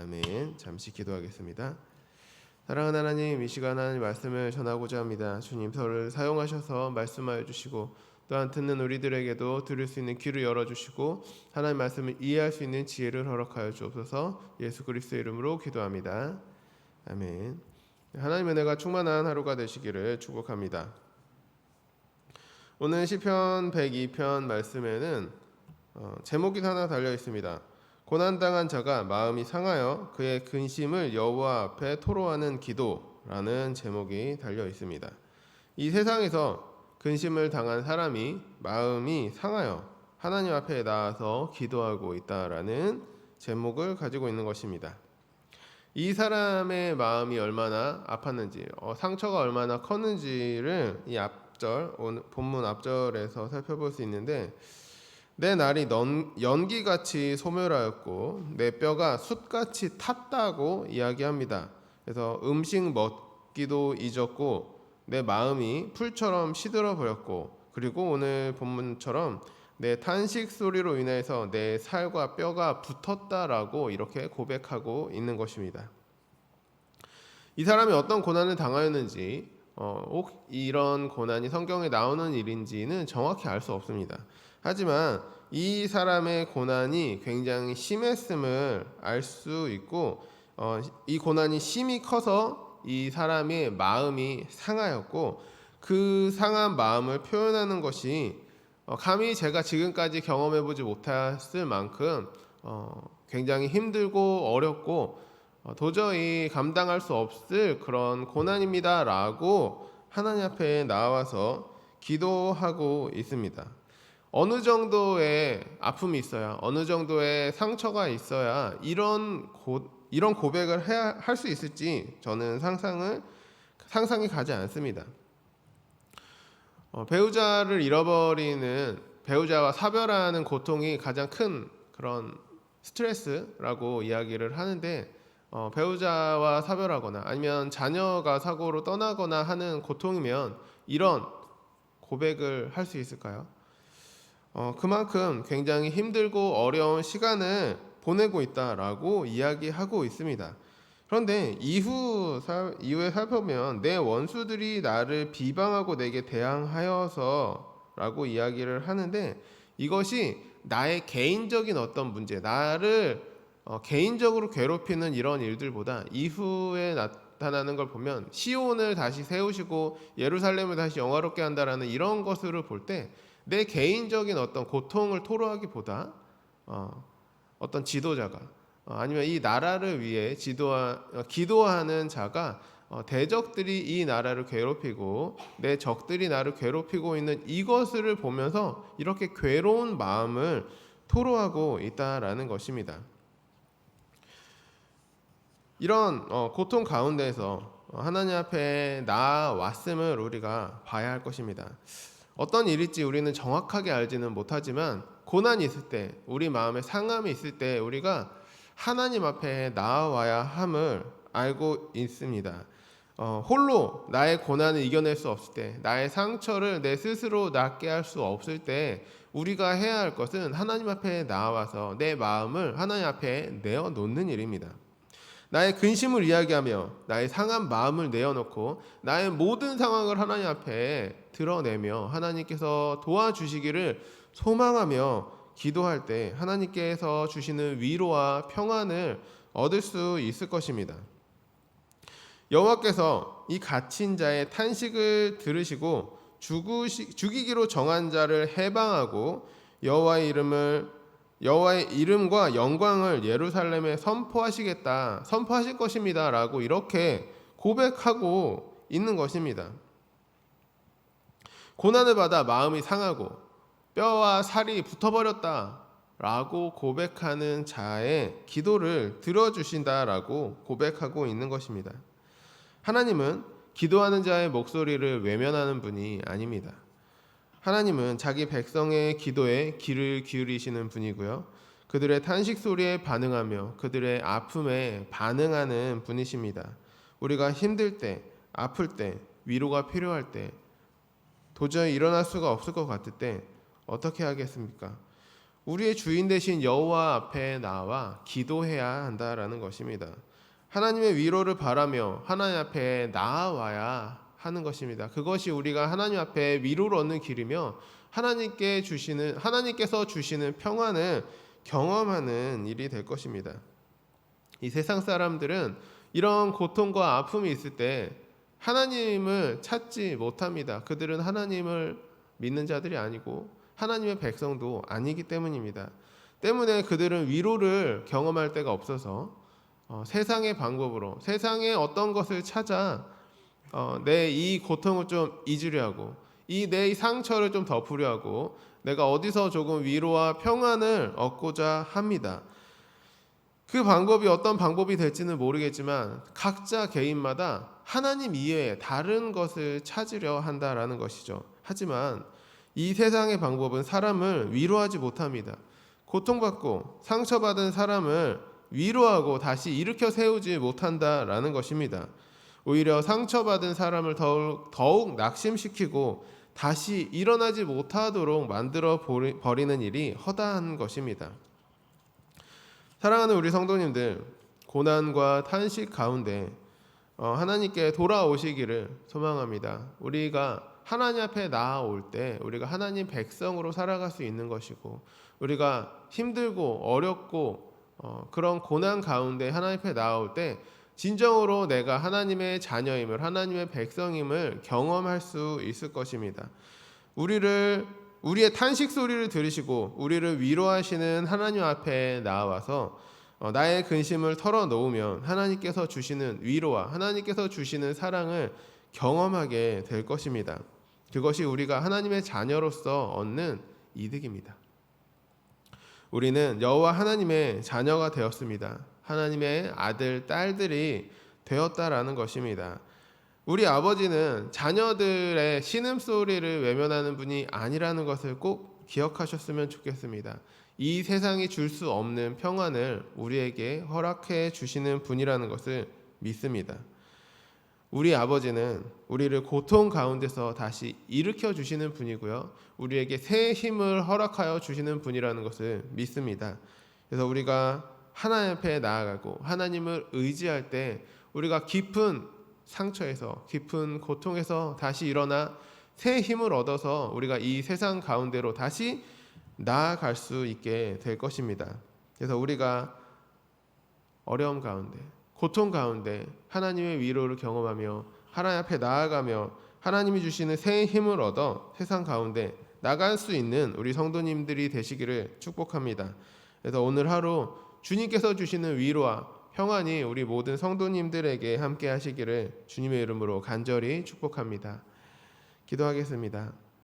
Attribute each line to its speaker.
Speaker 1: 아멘. 잠시 기도하겠습니다. 사랑하는 하나님, 이 시간 하나님 말씀을 전하고자 합니다. 주님 저를 사용하셔서 말씀하여 주시고 또한 듣는 우리들에게도 들을 수 있는 귀를 열어 주시고 하나님 말씀을 이해할 수 있는 지혜를 허락하여 주옵소서. 예수 그리스도의 이름으로 기도합니다. 아멘. 하나님 은혜가 충만한 하루가 되시기를 축복합니다. 오늘 시편 102편 말씀에는 어, 제목이 하나 달려 있습니다. 고난당한 자가 마음이 상하여 그의 근심을 여호와 앞에 토로하는 기도라는 제목이 달려 있습니다. 이 세상에서 근심을 당한 사람이 마음이 상하여 하나님 앞에 나와서 기도하고 있다라는 제목을 가지고 있는 것입니다. 이 사람의 마음이 얼마나 아팠는지, 어, 상처가 얼마나 컸는지를 이 앞절, 본문 앞절에서 살펴볼 수 있는데 내 날이 넌, 연기같이 소멸하였고 내 뼈가 숯같이 탔다고 이야기합니다. 그래서 음식 먹기도 잊었고 내 마음이 풀처럼 시들어 버렸고 그리고 오늘 본문처럼 내 탄식 소리로 인해서 내 살과 뼈가 붙었다라고 이렇게 고백하고 있는 것입니다. 이 사람이 어떤 고난을 당하였는지 어, 혹 이런 고난이 성경에 나오는 일인지는 정확히 알 수 없습니다. 하지만 이 사람의 고난이 굉장히 심했음을 알 수 있고 어, 이 고난이 심히 커서 이 사람의 마음이 상하였고 그 상한 마음을 표현하는 것이 어, 감히 제가 지금까지 경험해보지 못했을 만큼 어, 굉장히 힘들고 어렵고 어, 도저히 감당할 수 없을 그런 고난입니다라고 하나님 앞에 나와서 기도하고 있습니다. 어느 정도의 아픔이 있어야, 어느 정도의 상처가 있어야 이런 고, 이런 고백을 할 수 있을지 저는 상상을 상상이 가지 않습니다. 어, 배우자를 잃어버리는 배우자와 사별하는 고통이 가장 큰 그런 스트레스라고 이야기를 하는데 어, 배우자와 사별하거나 아니면 자녀가 사고로 떠나거나 하는 고통이면 이런 고백을 할 수 있을까요? 어, 그만큼 굉장히 힘들고 어려운 시간을 보내고 있다라고 이야기하고 있습니다. 그런데 이후 사, 이후에 살펴보면 내 원수들이 나를 비방하고 내게 대항하여서라고 이야기를 하는데 이것이 나의 개인적인 어떤 문제, 나를 어, 개인적으로 괴롭히는 이런 일들보다 이후에 나타나는 걸 보면 시온을 다시 세우시고 예루살렘을 다시 영화롭게 한다라는 이런 것을 볼 때 내 개인적인 어떤 고통을 토로하기보다 어, 어떤 지도자가 어, 아니면 이 나라를 위해 지도하, 어, 기도하는 자가 어, 대적들이 이 나라를 괴롭히고 내 적들이 나를 괴롭히고 있는 이것을 보면서 이렇게 괴로운 마음을 토로하고 있다라는 것입니다. 이런 어, 고통 가운데서 하나님 앞에 나왔음을 우리가 봐야 할 것입니다. 어떤 일일지 우리는 정확하게 알지는 못하지만 고난이 있을 때, 우리 마음에 상함이 있을 때 우리가 하나님 앞에 나와야 함을 알고 있습니다. 어, 홀로 나의 고난을 이겨낼 수 없을 때, 나의 상처를 내 스스로 낫게 할 수 없을 때, 우리가 해야 할 것은 하나님 앞에 나와서 내 마음을 하나님 앞에 내어 놓는 일입니다. 나의 근심을 이야기하며 나의 상한 마음을 내어놓고 나의 모든 상황을 하나님 앞에 드러내며 하나님께서 도와주시기를 소망하며 기도할 때 하나님께서 주시는 위로와 평안을 얻을 수 있을 것입니다. 여호와께서 이 갇힌 자의 탄식을 들으시고 죽으시, 죽이기로 정한 자를 해방하고 여호와의 이름을 여호와의 이름과 영광을 예루살렘에 선포하시겠다, 선포하실 것입니다라고 이렇게 고백하고 있는 것입니다. 고난을 받아 마음이 상하고 뼈와 살이 붙어버렸다 라고 고백하는 자의 기도를 들어주신다라고 고백하고 있는 것입니다. 하나님은 기도하는 자의 목소리를 외면하는 분이 아닙니다. 하나님은 자기 백성의 기도에 귀를 기울이시는 분이고요. 그들의 탄식 소리에 반응하며 그들의 아픔에 반응하는 분이십니다. 우리가 힘들 때, 아플 때, 위로가 필요할 때, 도저히 일어날 수가 없을 것 같을 때 어떻게 하겠습니까? 우리의 주인 되신 여호와 앞에 나와 기도해야 한다라는 것입니다. 하나님의 위로를 바라며 하나님 앞에 나아와야 하는 것입니다. 그것이 우리가 하나님 앞에 위로를 얻는 길이며 하나님께 주시는 하나님께서 주시는 평안을 경험하는 일이 될 것입니다. 이 세상 사람들은 이런 고통과 아픔이 있을 때 하나님을 찾지 못합니다. 그들은 하나님을 믿는 자들이 아니고 하나님의 백성도 아니기 때문입니다. 때문에 그들은 위로를 경험할 데가 없어서 어, 세상의 방법으로 세상의 어떤 것을 찾아 어, 내 이 고통을 좀 잊으려 하고 이내 상처를 좀 덮으려 하고 내가 어디서 조금 위로와 평안을 얻고자 합니다. 그 방법이 어떤 방법이 될지는 모르겠지만 각자 개인마다 하나님 이외에 다른 것을 찾으려 한다라는 것이죠. 하지만 이 세상의 방법은 사람을 위로하지 못합니다. 고통받고 상처받은 사람을 위로하고 다시 일으켜 세우지 못한다라는 것입니다. 오히려 상처받은 사람을 더욱, 더욱 낙심시키고 다시 일어나지 못하도록 만들어 버리- 버리는 일이 허다한 것입니다. 사랑하는 우리 성도님들, 고난과 탄식 가운데 어, 하나님께 돌아오시기를 소망합니다. 우리가 하나님 앞에 나아올 때 우리가 하나님 백성으로 살아갈 수 있는 것이고 우리가 힘들고 어렵고 어, 그런 고난 가운데 하나님 앞에 나올 때 진정으로 내가 하나님의 자녀임을 하나님의 백성임을 경험할 수 있을 것입니다. 우리를 우리의 탄식 소리를 들으시고 우리를 위로하시는 하나님 앞에 나와서 어, 나의 근심을 털어놓으면 하나님께서 주시는 위로와 하나님께서 주시는 사랑을 경험하게 될 것입니다. 그것이 우리가 하나님의 자녀로서 얻는 이득입니다. 우리는 여호와 하나님의 자녀가 되었습니다. 하나님의 아들, 딸들이 되었다라는 것입니다. 우리 아버지는 자녀들의 신음소리를 외면하는 분이 아니라는 것을 꼭 기억하셨으면 좋겠습니다. 이 세상이 줄 수 없는 평안을 우리에게 허락해 주시는 분이라는 것을 믿습니다. 우리 아버지는 우리를 고통 가운데서 다시 일으켜 주시는 분이고요. 우리에게 새 힘을 허락하여 주시는 분이라는 것을 믿습니다. 그래서 우리가 하나님 앞에 나아가고 하나님을 의지할 때 우리가 깊은 상처에서 깊은 고통에서 다시 일어나 새 힘을 얻어서 우리가 이 세상 가운데로 다시 나아갈 수 있게 될 것입니다. 그래서 우리가 어려움 가운데 고통 가운데 하나님의 위로를 경험하며 하나님 앞에 나아가며 하나님이 주시는 새 힘을 얻어 세상 가운데 나갈 수 있는 우리 성도님들이 되시기를 축복합니다. 그래서 오늘 하루 주님께서 주시는 위로와 평안이 우리 모든 성도님들에게 함께 하시기를 주님의 이름으로 간절히 축복합니다. 기도하겠습니다.